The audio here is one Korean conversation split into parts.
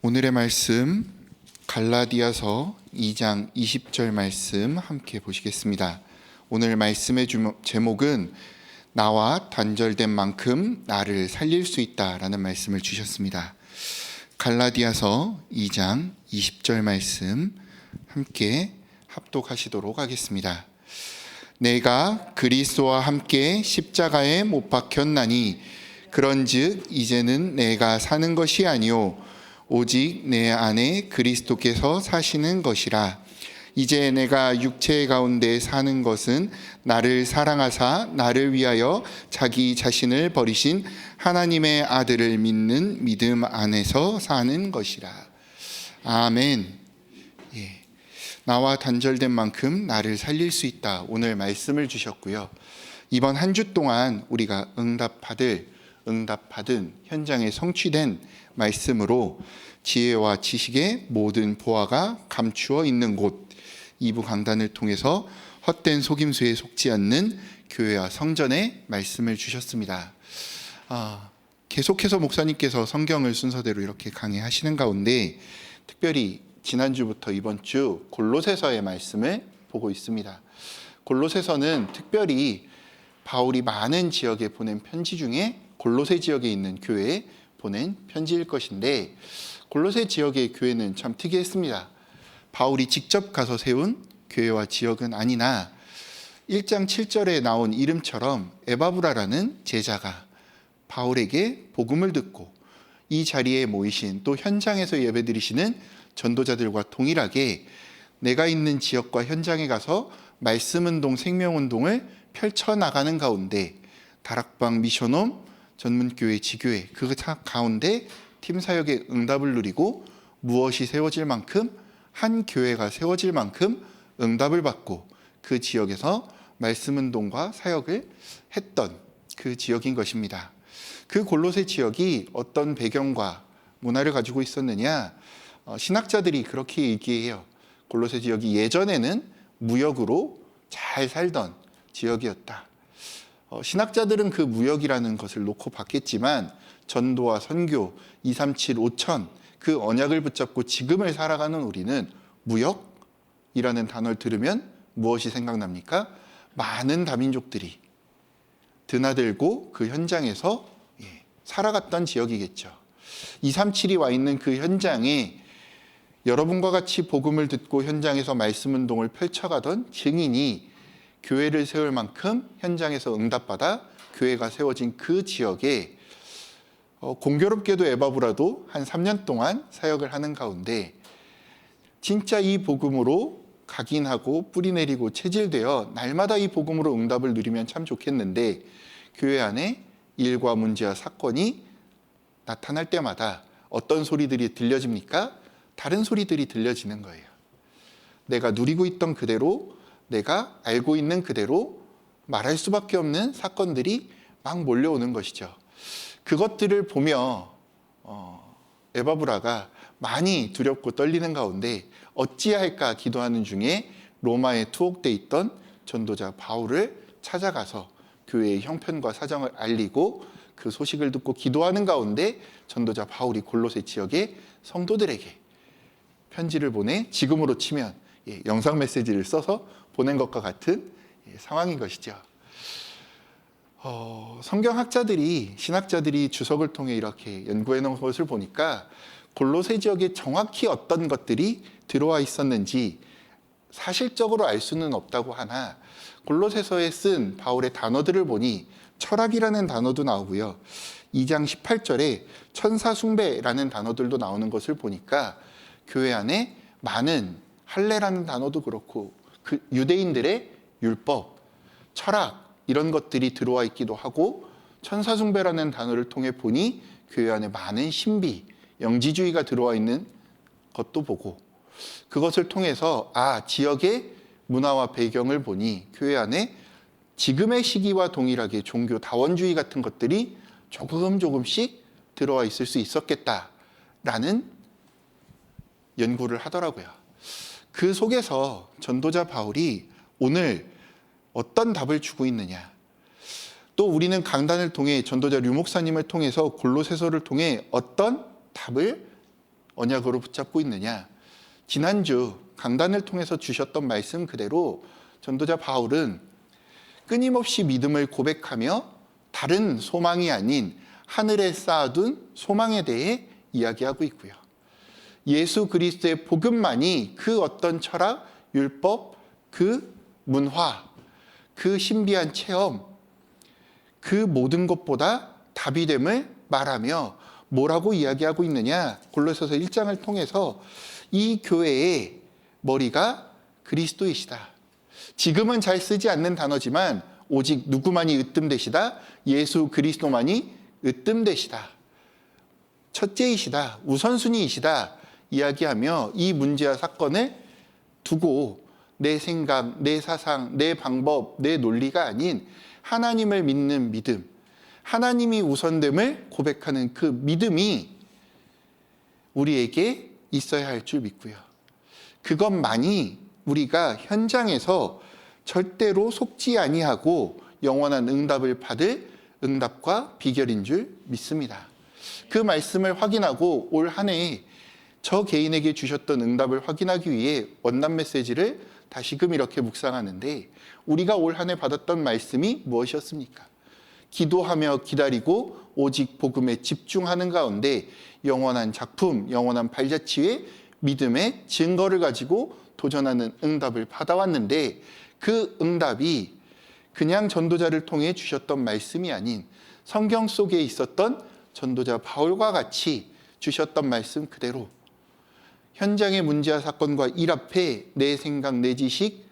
오늘의 말씀 갈라디아서 2장 20절 말씀 함께 보시겠습니다. 오늘 말씀의 제목은 나와 단절된 만큼 나를 살릴 수 있다라는 말씀을 주셨습니다. 갈라디아서 2장 20절 말씀 함께 합독하시도록 하겠습니다. 내가 그리스도와 함께 십자가에 못 박혔나니 그런즉 이제는 내가 사는 것이 아니요 오직 내 안에 그리스도께서 사시는 것이라 이제 내가 육체 가운데 사는 것은 나를 사랑하사 나를 위하여 자기 자신을 버리신 하나님의 아들을 믿는 믿음 안에서 사는 것이라 아멘. 예. 나와 단절된 만큼 나를 살릴 수 있다. 오늘 말씀을 주셨고요. 이번 한 주 동안 우리가 응답받을 응답받은 현장에 성취된 말씀으로 지혜와 지식의 모든 보화가 감추어 있는 곳 이부 강단을 통해서 헛된 속임수에 속지 않는 교회와 성전의 말씀을 주셨습니다. 아, 계속해서 목사님께서 성경을 순서대로 이렇게 강의하시는 가운데 특별히 지난주부터 이번 주 골로새서의 말씀을 보고 있습니다. 골로새서는 특별히 바울이 많은 지역에 보낸 편지 중에 골로새 지역에 있는 교회에 보낸 편지일 것인데 골로새 지역의 교회는 참 특이했습니다. 바울이 직접 가서 세운 교회와 지역은 아니나 1장 7절에 나온 이름처럼 에바브라라는 제자가 바울에게 복음을 듣고 이 자리에 모이신 또 현장에서 예배드리시는 전도자들과 동일하게 내가 있는 지역과 현장에 가서 말씀운동, 생명운동을 펼쳐나가는 가운데 다락방 미션홈 전문교회 지교회 그 가운데 팀 사역의 응답을 누리고 무엇이 세워질 만큼 한 교회가 세워질 만큼 응답을 받고 그 지역에서 말씀 운동과 사역을 했던 그 지역인 것입니다. 그 골로새 지역이 어떤 배경과 문화를 가지고 있었느냐? 어, 신학자들이 그렇게 얘기해요. 골로새 지역이 예전에는 무역으로 잘 살던 지역이었다. 어, 신학자들은 그 무역이라는 것을 놓고 봤겠지만 전도와 선교 237 5천 그 언약을 붙잡고 지금을 살아가는 우리는 무역이라는 단어를 들으면 무엇이 생각납니까? 많은 다민족들이 드나들고 그 현장에서 예, 살아갔던 지역이겠죠. 237이 와 있는 그 현장에 여러분과 같이 복음을 듣고 현장에서 말씀 운동을 펼쳐가던 증인이 교회를 세울 만큼 현장에서 응답받아 교회가 세워진 그 지역에 어, 공교롭게도 에바브라도 한 3년 동안 사역을 하는 가운데 진짜 이 복음으로 각인하고 뿌리 내리고 체질되어 날마다 이 복음으로 응답을 누리면 참 좋겠는데 교회 안에 일과 문제와 사건이 나타날 때마다 어떤 소리들이 들려집니까? 다른 소리들이 들려지는 거예요. 내가 누리고 있던 그대로 내가 알고 있는 그대로 말할 수밖에 없는 사건들이 막 몰려오는 것이죠. 그것들을 보며 어, 에바브라가 많이 두렵고 떨리는 가운데 어찌할까 기도하는 중에 로마에 투옥돼 있던 전도자 바울을 찾아가서 교회의 형편과 사정을 알리고 그 소식을 듣고 기도하는 가운데 전도자 바울이 골로새 지역의 성도들에게 편지를 보내 지금으로 치면 예, 영상 메시지를 써서 보낸 것과 같은 예, 상황인 것이죠. 어, 성경학자들이 신학자들이 주석을 통해 이렇게 연구해 놓은 것을 보니까 골로새 지역에 정확히 어떤 것들이 들어와 있었는지 사실적으로 알 수는 없다고 하나 골로새서에 쓴 바울의 단어들을 보니 철학이라는 단어도 나오고요. 2장 18절에 천사 숭배라는 단어들도 나오는 것을 보니까 교회 안에 많은 할례라는 단어도 그렇고 그 유대인들의 율법, 철학 이런 것들이 들어와 있기도 하고 천사 숭배라는 단어를 통해 보니 교회 안에 많은 신비, 영지주의가 들어와 있는 것도 보고 그것을 통해서 아 지역의 문화와 배경을 보니 교회 안에 지금의 시기와 동일하게 종교 다원주의 같은 것들이 조금 조금씩 들어와 있을 수 있었겠다라는 연구를 하더라고요. 그 속에서 전도자 바울이 오늘 어떤 답을 주고 있느냐? 또 우리는 강단을 통해 전도자 류 목사님을 통해서 골로새서를 통해 어떤 답을 언약으로 붙잡고 있느냐? 지난주 강단을 통해서 주셨던 말씀 그대로 전도자 바울은 끊임없이 믿음을 고백하며 다른 소망이 아닌 하늘에 쌓아둔 소망에 대해 이야기하고 있고요. 예수 그리스도의 복음만이 그 어떤 철학, 율법, 그 문화, 그 신비한 체험, 그 모든 것보다 답이 됨을 말하며 뭐라고 이야기하고 있느냐? 골로새서 1장을 통해서 이 교회의 머리가 그리스도이시다. 지금은 잘 쓰지 않는 단어지만 오직 누구만이 으뜸되시다? 예수 그리스도만이 으뜸되시다. 첫째이시다. 우선순위이시다. 이야기하며 이 문제와 사건을 두고 내 생각, 내 사상, 내 방법, 내 논리가 아닌 하나님을 믿는 믿음, 하나님이 우선됨을 고백하는 그 믿음이 우리에게 있어야 할 줄 믿고요. 그것만이 우리가 현장에서 절대로 속지 아니하고 영원한 응답을 받을 응답과 비결인 줄 믿습니다. 그 말씀을 확인하고 올 한해 저 개인에게 주셨던 응답을 확인하기 위해 원단 메시지를 다시금 이렇게 묵상하는데 우리가 올 한 해 받았던 말씀이 무엇이었습니까? 기도하며 기다리고 오직 복음에 집중하는 가운데 영원한 작품, 영원한 발자취의 믿음의 증거를 가지고 도전하는 응답을 받아왔는데 그 응답이 그냥 전도자를 통해 주셨던 말씀이 아닌 성경 속에 있었던 전도자 바울과 같이 주셨던 말씀 그대로 현장의 문제와 사건과 일 앞에 내 생각, 내 지식,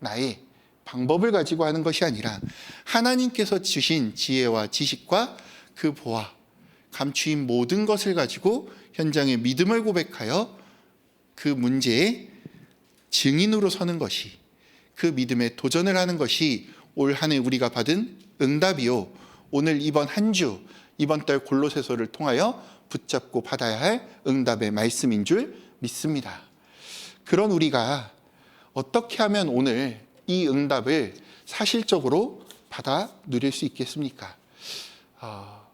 나의 방법을 가지고 하는 것이 아니라 하나님께서 주신 지혜와 지식과 그 보아, 감추인 모든 것을 가지고 현장의 믿음을 고백하여 그 문제의 증인으로 서는 것이 그 믿음에 도전을 하는 것이 올 한 해 우리가 받은 응답이요. 오늘 이번 한 주, 이번 달 골로새서를 통하여 붙잡고 받아야 할 응답의 말씀인 줄 믿습니다. 그런 우리가 어떻게 하면 오늘 이 응답을 사실적으로 받아 누릴 수 있겠습니까? 어,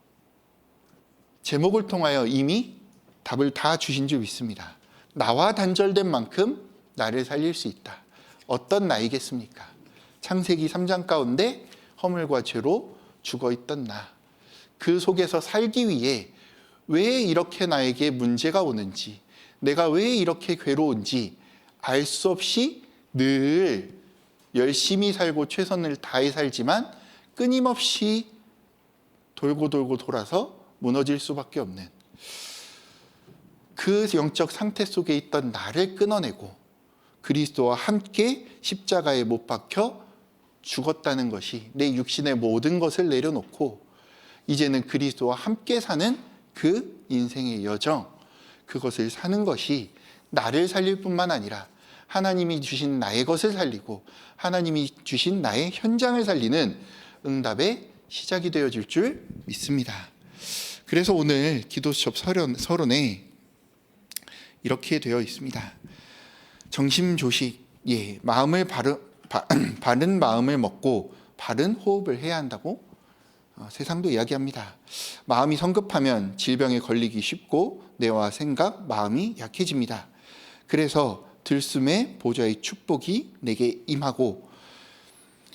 제목을 통하여 이미 답을 다 주신 줄 믿습니다. 나와 단절된 만큼 나를 살릴 수 있다. 어떤 나이겠습니까? 창세기 3장 가운데 허물과 죄로 죽어 있던 나. 그 속에서 살기 위해 왜 이렇게 나에게 문제가 오는지, 내가 왜 이렇게 괴로운지 알 수 없이 늘 열심히 살고 최선을 다해 살지만 끊임없이 돌고 돌고 돌아서 무너질 수밖에 없는 그 영적 상태 속에 있던 나를 끊어내고 그리스도와 함께 십자가에 못 박혀 죽었다는 것이 내 육신의 모든 것을 내려놓고 이제는 그리스도와 함께 사는 그 인생의 여정 그것을 사는 것이 나를 살릴 뿐만 아니라 하나님이 주신 나의 것을 살리고 하나님이 주신 나의 현장을 살리는 응답의 시작이 되어질 줄 믿습니다. 그래서 오늘 기도 수첩 서론, 서론에 이렇게 되어 있습니다. 정심 조식, 예, 마음을 바르, 바, 바른 마음을 먹고 바른 호흡을 해야 한다고 어, 세상도 이야기합니다. 마음이 성급하면 질병에 걸리기 쉽고 뇌와 생각, 마음이 약해집니다. 그래서 들숨에 보좌의 축복이 내게 임하고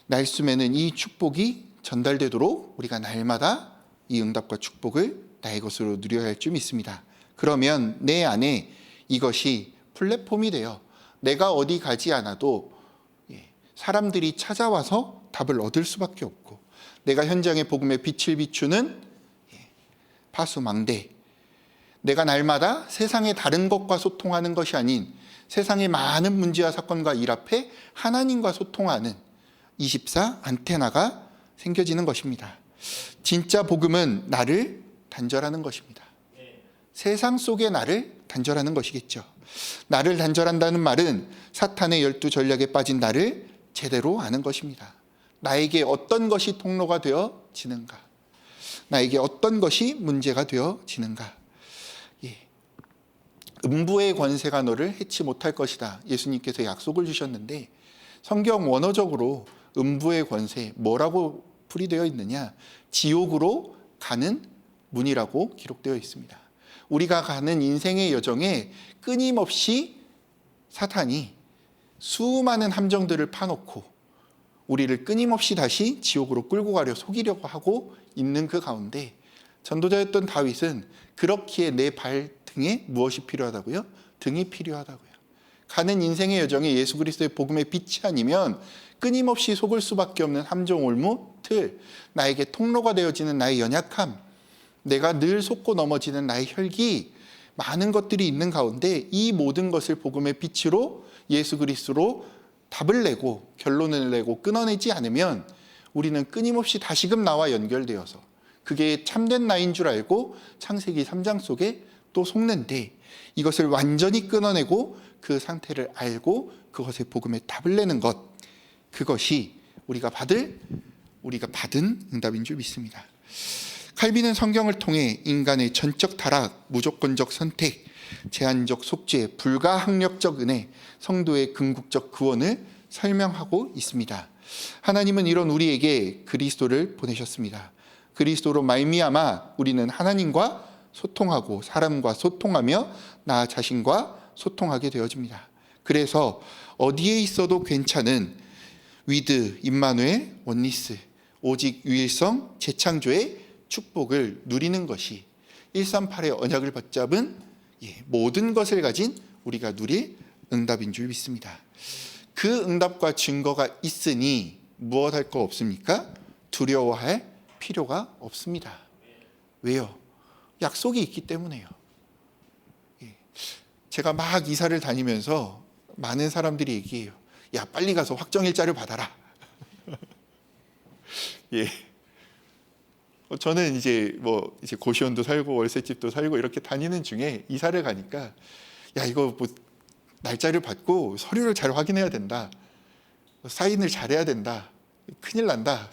날숨에는 이 축복이 전달되도록 우리가 날마다 이 응답과 축복을 나의 것으로 누려야 할 줄 믿습니다. 그러면 내 안에 이것이 플랫폼이 되어 내가 어디 가지 않아도 예, 사람들이 찾아와서 답을 얻을 수밖에 없고 내가 현장의 복음의 빛을 비추는 예, 파수망대 내가 날마다 세상의 다른 것과 소통하는 것이 아닌 세상의 많은 문제와 사건과 일 앞에 하나님과 소통하는 24 안테나가 생겨지는 것입니다. 진짜 복음은 나를 단절하는 것입니다. 세상 속의 나를 단절하는 것이겠죠. 나를 단절한다는 말은 사탄의 열두 전략에 빠진 나를 제대로 아는 것입니다. 나에게 어떤 것이 통로가 되어지는가? 나에게 어떤 것이 문제가 되어지는가? 예. 음부의 권세가 너를 해치 못할 것이다. 예수님께서 약속을 주셨는데 성경 원어적으로 음부의 권세 뭐라고 풀이되어 있느냐? 지옥으로 가는 문이라고 기록되어 있습니다. 우리가 가는 인생의 여정에 끊임없이 사탄이 수많은 함정들을 파놓고 우리를 끊임없이 다시 지옥으로 끌고 가려 속이려고 하고 있는 그 가운데 전도자였던 다윗은 그렇기에 내 발등에 무엇이 필요하다고요? 등이 필요하다고요. 가는 인생의 여정에 예수 그리스도의 복음의 빛이 아니면 끊임없이 속을 수밖에 없는 함정 올무 틀 나에게 통로가 되어지는 나의 연약함 내가 늘 속고 넘어지는 나의 혈기 많은 것들이 있는 가운데 이 모든 것을 복음의 빛으로 예수 그리스도로 답을 내고 결론을 내고 끊어내지 않으면 우리는 끊임없이 다시금 나와 연결되어서 그게 참된 나인 줄 알고 창세기 3장 속에 또 속는데 이것을 완전히 끊어내고 그 상태를 알고 그것의 복음에 답을 내는 것 그것이 우리가 받을 우리가 받은 응답인 줄 믿습니다. 칼빈은 성경을 통해 인간의 전적 타락, 무조건적 선택, 제한적 속죄, 불가항력적 은혜, 성도의 궁극적 구원을 설명하고 있습니다. 하나님은 이런 우리에게 그리스도를 보내셨습니다. 그리스도로 말미암아 우리는 하나님과 소통하고 사람과 소통하며 나 자신과 소통하게 되어집니다. 그래서 어디에 있어도 괜찮은 위드, 임마누엘, 원리스, 오직 유일성, 재창조의 축복을 누리는 것이 138의 언약을 붙잡은 예, 모든 것을 가진 우리가 누릴 응답인 줄 믿습니다. 그 응답과 증거가 있으니 무엇할 거 없습니까? 두려워할 필요가 없습니다. 왜요? 약속이 있기 때문에요. 예. 제가 막 이사를 다니면서 많은 사람들이 얘기해요. 야, 빨리 가서 확정 일자를 받아라. 예. 어, 저는 이제 뭐 이제 고시원도 살고 월세집도 살고 이렇게 다니는 중에 이사를 가니까 야 이거 뭐 날짜를 받고 서류를 잘 확인해야 된다. 사인을 잘해야 된다. 큰일 난다.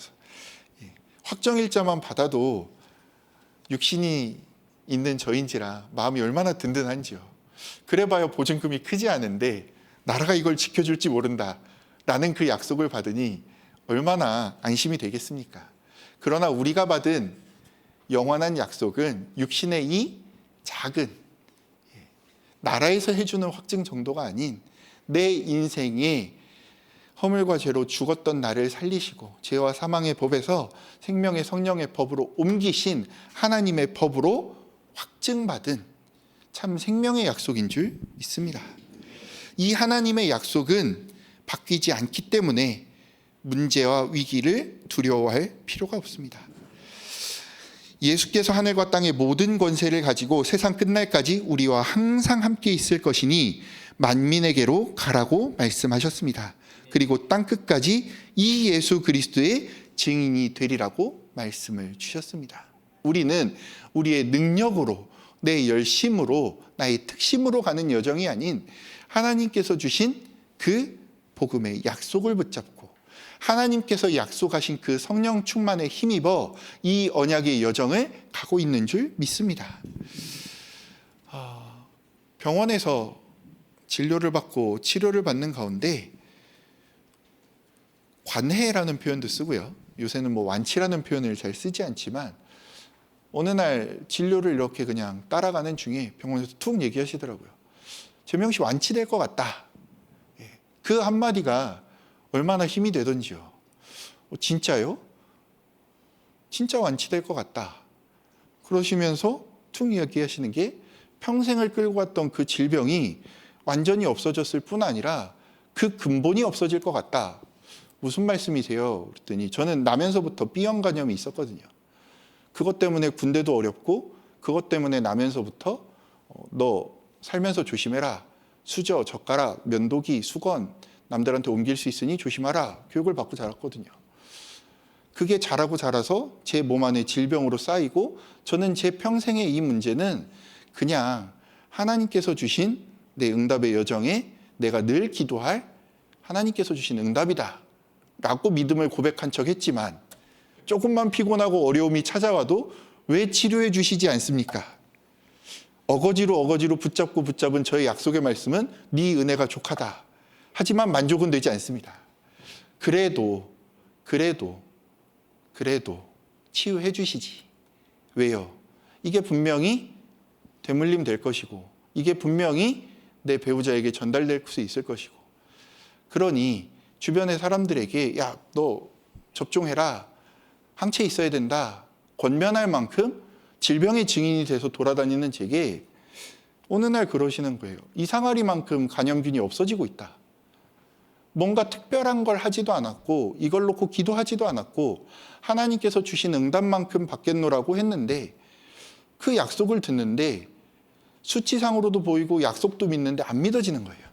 예. 확정일자만 받아도 육신이 있는 저인지라 마음이 얼마나 든든한지요. 그래봐야 보증금이 크지 않은데 나라가 이걸 지켜줄지 모른다. 라는 그 약속을 받으니 얼마나 안심이 되겠습니까? 그러나 우리가 받은 영원한 약속은 육신의 이 작은 예, 나라에서 해주는 확증 정도가 아닌 내 인생에 허물과 죄로 죽었던 나를 살리시고 죄와 사망의 법에서 생명의 성령의 법으로 옮기신 하나님의 법으로 확증받은 참 생명의 약속인 줄 믿습니다. 이 하나님의 약속은 바뀌지 않기 때문에 문제와 위기를 두려워할 필요가 없습니다. 예수께서 하늘과 땅의 모든 권세를 가지고 세상 끝날까지 우리와 항상 함께 있을 것이니 만민에게로 가라고 말씀하셨습니다. 그리고 땅 끝까지 이 예수 그리스도의 증인이 되리라고 말씀을 주셨습니다. 우리는 우리의 능력으로 내 열심으로 나의 특심으로 가는 여정이 아닌 하나님께서 주신 그 복음의 약속을 붙잡고 하나님께서 약속하신 그 성령 충만에 힘입어 이 언약의 여정을 가고 있는 줄 믿습니다. 아, 병원에서 진료를 받고 치료를 받는 가운데 관해라는 표현도 쓰고요. 요새는 뭐 완치라는 표현을 잘 쓰지 않지만 어느 날 진료를 이렇게 그냥 따라가는 중에 병원에서 툭 얘기하시더라고요. 재명 씨 완치될 것 같다. 예. 그 한마디가 얼마나 힘이 되던지요. 어, 진짜요? 진짜 완치될 것 같다. 그러시면서 퉁 이야기하시는 게 평생을 끌고 왔던 그 질병이 완전히 없어졌을 뿐 아니라 그 근본이 없어질 것 같다. 무슨 말씀이세요? 그랬더니 저는 나면서부터 B형 간염이 있었거든요. 그것 때문에 군대도 어렵고 그것 때문에 나면서부터 어, 너 살면서 조심해라. 수저, 젓가락, 면도기, 수건 남들한테 옮길 수 있으니 조심하라. 교육을 받고 자랐거든요. 그게 자라고 자라서 제 몸 안에 질병으로 쌓이고 저는 제 평생의 이 문제는 그냥 하나님께서 주신 내 응답의 여정에 내가 늘 기도할 하나님께서 주신 응답이다. 라고 믿음을 고백한 척 했지만 조금만 피곤하고 어려움이 찾아와도 왜 치료해 주시지 않습니까? 어거지로 어거지로 붙잡고 붙잡은 저의 약속의 말씀은 네 은혜가 족하다. 하지만 만족은 되지 않습니다. 그래도 그래도 그래도 치유해 주시지. 왜요? 이게 분명히 되물림 될 것이고 이게 분명히 내 배우자에게 전달될 수 있을 것이고 그러니 주변의 사람들에게 야 너 접종해라 항체 있어야 된다 권면할 만큼 질병의 증인이 돼서 돌아다니는 제게 어느 날 그러시는 거예요. 이 상아리만큼 간염균이 없어지고 있다. 뭔가 특별한 걸 하지도 않았고 이걸 놓고 기도하지도 않았고 하나님께서 주신 응답만큼 받겠노라고 했는데 그 약속을 듣는데 수치상으로도 보이고 약속도 믿는데 안 믿어지는 거예요.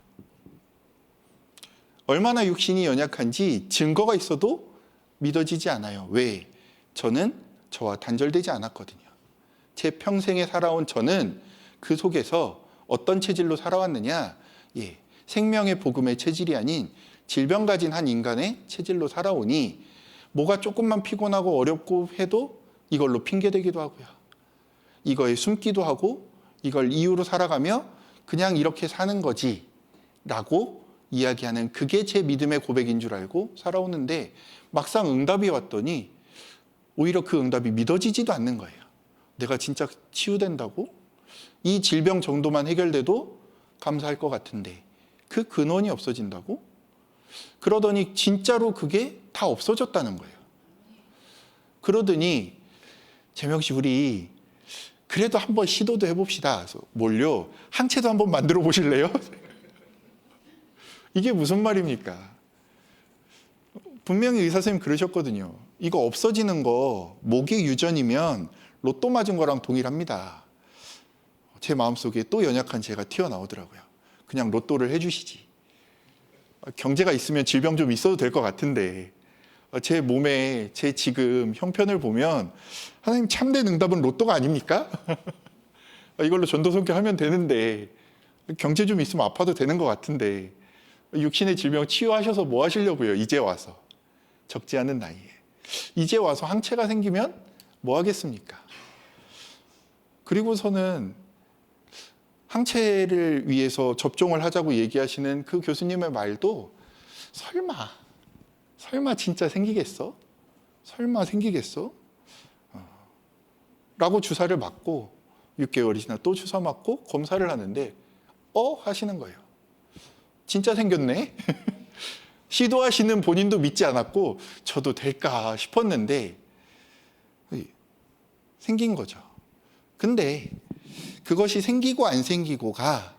얼마나 육신이 연약한지 증거가 있어도 믿어지지 않아요. 왜? 저는 저와 단절되지 않았거든요. 제 평생에 살아온 저는 그 속에서 어떤 체질로 살아왔느냐? 예, 생명의 복음의 체질이 아닌 질병 가진 한 인간의 체질로 살아오니 뭐가 조금만 피곤하고 어렵고 해도 이걸로 핑계대기도 하고요. 이거에 숨기도 하고 이걸 이유로 살아가며 그냥 이렇게 사는 거지 라고 이야기하는 그게 제 믿음의 고백인 줄 알고 살아오는데 막상 응답이 왔더니 오히려 그 응답이 믿어지지도 않는 거예요. 내가 진짜 치유된다고? 이 질병 정도만 해결돼도 감사할 것 같은데 그 근원이 없어진다고? 그러더니 진짜로 그게 다 없어졌다는 거예요. 그러더니 재명 씨 우리 그래도 한번 시도도 해봅시다. 그래서 뭘요? 항체도 한번 만들어 보실래요? 이게 무슨 말입니까? 분명히 의사 선생님 그러셨거든요. 이거 없어지는 거 모기 유전이면 로또 맞은 거랑 동일합니다. 제 마음속에 또 연약한 제가 튀어나오더라고요. 그냥 로또를 해주시지. 경제가 있으면 질병 좀 있어도 될 것 같은데 제 몸에 제 지금 형편을 보면 하나님 참된 응답은 로또가 아닙니까? 이걸로 전도성교 하면 되는데 경제 좀 있으면 아파도 되는 것 같은데 육신의 질병 치유하셔서 뭐 하시려고요? 이제 와서 적지 않은 나이에 이제 와서 항체가 생기면 뭐 하겠습니까? 그리고서는 항체를 위해서 접종을 하자고 얘기하시는 그 교수님의 말도 설마 설마 진짜 생기겠어? 설마 생기겠어? 어. 라고 주사를 맞고 6개월이 지나 또 주사 맞고 검사를 하는데 어 하시는 거예요. 진짜 생겼네. 시도하시는 본인도 믿지 않았고 저도 될까 싶었는데 생긴 거죠. 근데 그것이 생기고 안 생기고가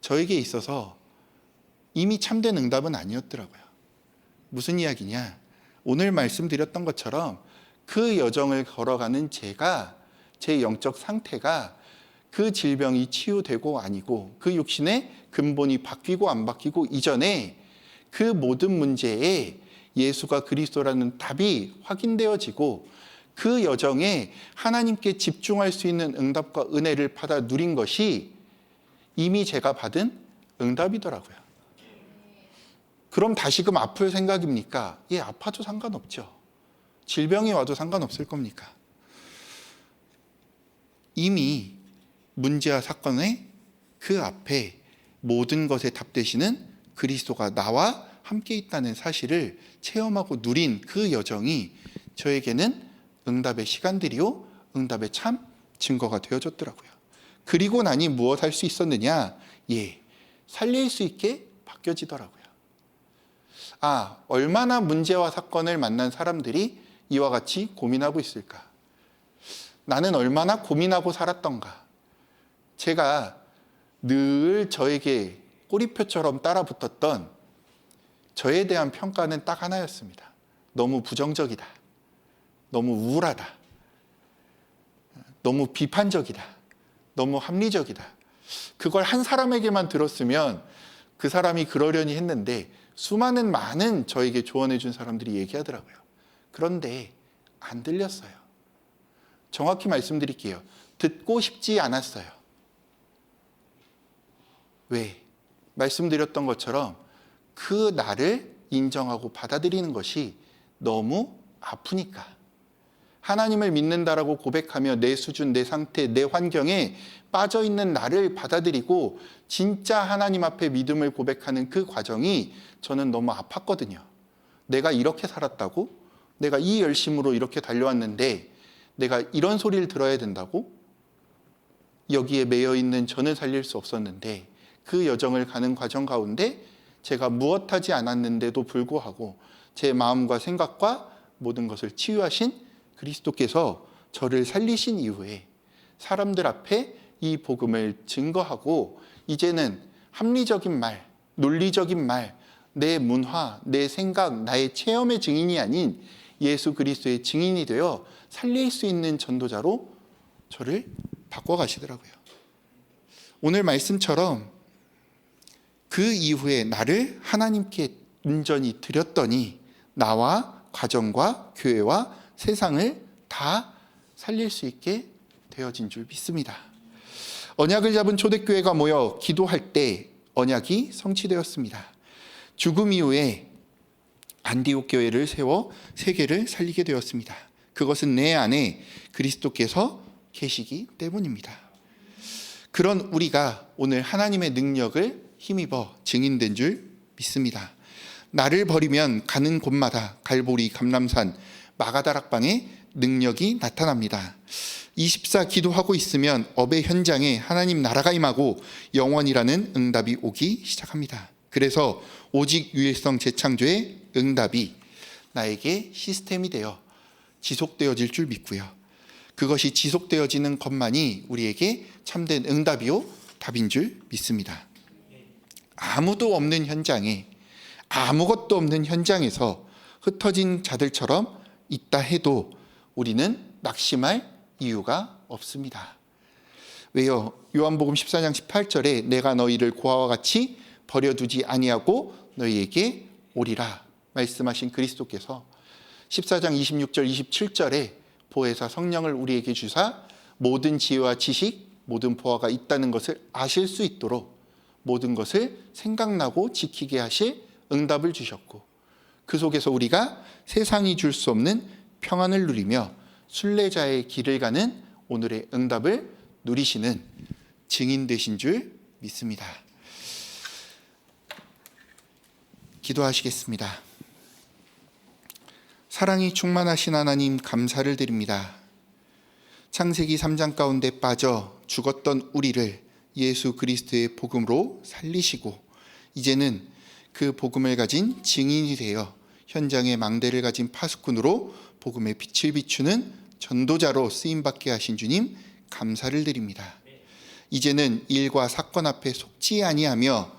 저에게 있어서 이미 참된 응답은 아니었더라고요. 무슨 이야기냐? 오늘 말씀드렸던 것처럼 그 여정을 걸어가는 제가 제 영적 상태가 그 질병이 치유되고 아니고 그 육신의 근본이 바뀌고 안 바뀌고 이전에 그 모든 문제에 예수가 그리스도라는 답이 확인되어지고 그 여정에 하나님께 집중할 수 있는 응답과 은혜를 받아 누린 것이 이미 제가 받은 응답이더라고요. 그럼 다시금 아플 생각입니까? 예, 아파도 상관없죠. 질병이 와도 상관없을 겁니까? 이미 문제와 사건의 그 앞에 모든 것에 답되시는 그리스도가 나와 함께 있다는 사실을 체험하고 누린 그 여정이 저에게는 응답의 시간들이요, 응답의 참 증거가 되어졌더라고요. 그리고 나니 무엇 할 수 있었느냐? 예, 살릴 수 있게 바뀌어지더라고요. 아, 얼마나 문제와 사건을 만난 사람들이 이와 같이 고민하고 있을까? 나는 얼마나 고민하고 살았던가? 제가 늘 저에게 꼬리표처럼 따라붙었던 저에 대한 평가는 딱 하나였습니다. 너무 부정적이다. 너무 우울하다. 너무 비판적이다. 너무 합리적이다. 그걸 한 사람에게만 들었으면 그 사람이 그러려니 했는데 수많은 많은 저에게 조언해 준 사람들이 얘기하더라고요. 그런데 안 들렸어요. 정확히 말씀드릴게요. 듣고 싶지 않았어요. 왜? 말씀드렸던 것처럼 그 나를 인정하고 받아들이는 것이 너무 아프니까. 하나님을 믿는다라고 고백하며 내 수준, 내 상태, 내 환경에 빠져 있는 나를 받아들이고 진짜 하나님 앞에 믿음을 고백하는 그 과정이 저는 너무 아팠거든요. 내가 이렇게 살았다고? 내가 이 열심으로 이렇게 달려왔는데 내가 이런 소리를 들어야 된다고? 여기에 매여 있는 저는 살릴 수 없었는데 그 여정을 가는 과정 가운데 제가 무엇하지 않았는데도 불구하고 제 마음과 생각과 모든 것을 치유하신 그리스도께서 저를 살리신 이후에 사람들 앞에 이 복음을 증거하고 이제는 합리적인 말, 논리적인 말, 내 문화, 내 생각, 나의 체험의 증인이 아닌 예수 그리스도의 증인이 되어 살릴 수 있는 전도자로 저를 바꿔 가시더라고요. 오늘 말씀처럼 그 이후에 나를 하나님께 온전히 드렸더니 나와 가정과 교회와 세상을 다 살릴 수 있게 되어진 줄 믿습니다. 언약을 잡은 초대교회가 모여 기도할 때 언약이 성취되었습니다. 죽음 이후에 안디옥 교회를 세워 세계를 살리게 되었습니다. 그것은 내 안에 그리스도께서 계시기 때문입니다. 그런 우리가 오늘 하나님의 능력을 힘입어 증인된 줄 믿습니다. 나를 버리면 가는 곳마다 갈보리, 감람산, 마가다락방에 능력이 나타납니다. 24 기도하고 있으면 업의 현장에 하나님 나라가 임하고 영원이라는 응답이 오기 시작합니다. 그래서 오직 유일성 재창조의 응답이 나에게 시스템이 되어 지속되어질 줄 믿고요. 그것이 지속되어지는 것만이 우리에게 참된 응답이요 답인 줄 믿습니다. 아무도 없는 현장에 아무것도 없는 현장에서 흩어진 자들처럼 있다 해도 우리는 낙심할 이유가 없습니다. 왜요? 요한복음 14장 18절에 내가 너희를 고아와 같이 버려두지 아니하고 너희에게 오리라 말씀하신 그리스도께서 14장 26절 27절에 보혜사 성령을 우리에게 주사 모든 지혜와 지식 모든 보화가 있다는 것을 아실 수 있도록 모든 것을 생각나고 지키게 하실 응답을 주셨고 그 속에서 우리가 세상이 줄 수 없는 평안을 누리며 순례자의 길을 가는 오늘의 응답을 누리시는 증인 되신 줄 믿습니다. 기도하시겠습니다. 사랑이 충만하신 하나님 감사를 드립니다. 창세기 3장 가운데 빠져 죽었던 우리를 예수 그리스도의 복음으로 살리시고 이제는 그 복음을 가진 증인이 되어 현장의 망대를 가진 파수꾼으로 복음의 빛을 비추는 전도자로 쓰임 받게 하신 주님 감사를 드립니다. 이제는 일과 사건 앞에 속지 아니하며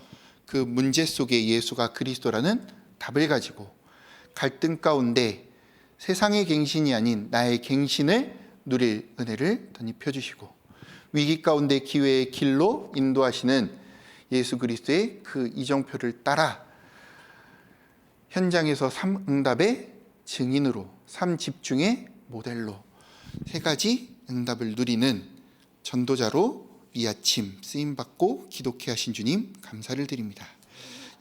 그 문제 속에 예수가 그리스도라는 답을 가지고 갈등 가운데 세상의 갱신이 아닌 나의 갱신을 누릴 은혜를 덧입혀 주시고 위기 가운데 기회의 길로 인도하시는 예수 그리스도의 그 이정표를 따라 현장에서 삼 응답의 증인으로 삼 집중의 모델로 세 가지 응답을 누리는 전도자로 이 아침 쓰임 받고 기독해 하신 주님 감사를 드립니다.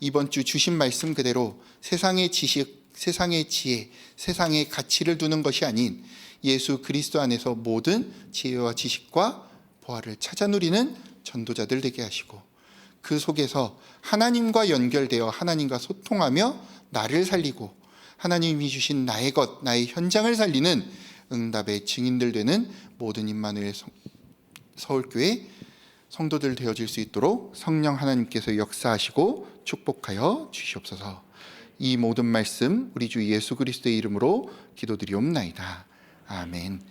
이번 주 주신 말씀 그대로 세상의 지식, 세상의 지혜, 세상의 가치를 두는 것이 아닌 예수 그리스도 안에서 모든 지혜와 지식과 보화를 찾아 누리는 전도자들 되게 하시고 그 속에서 하나님과 연결되어 하나님과 소통하며 나를 살리고 하나님이 주신 나의 것, 나의 현장을 살리는 응답의 증인들 되는 모든 임마누엘 서울교회 성도들 되어질 수 있도록 성령 하나님께서 역사하시고 축복하여 주시옵소서. 이 모든 말씀 우리 주 예수 그리스도의 이름으로 기도드리옵나이다. 아멘.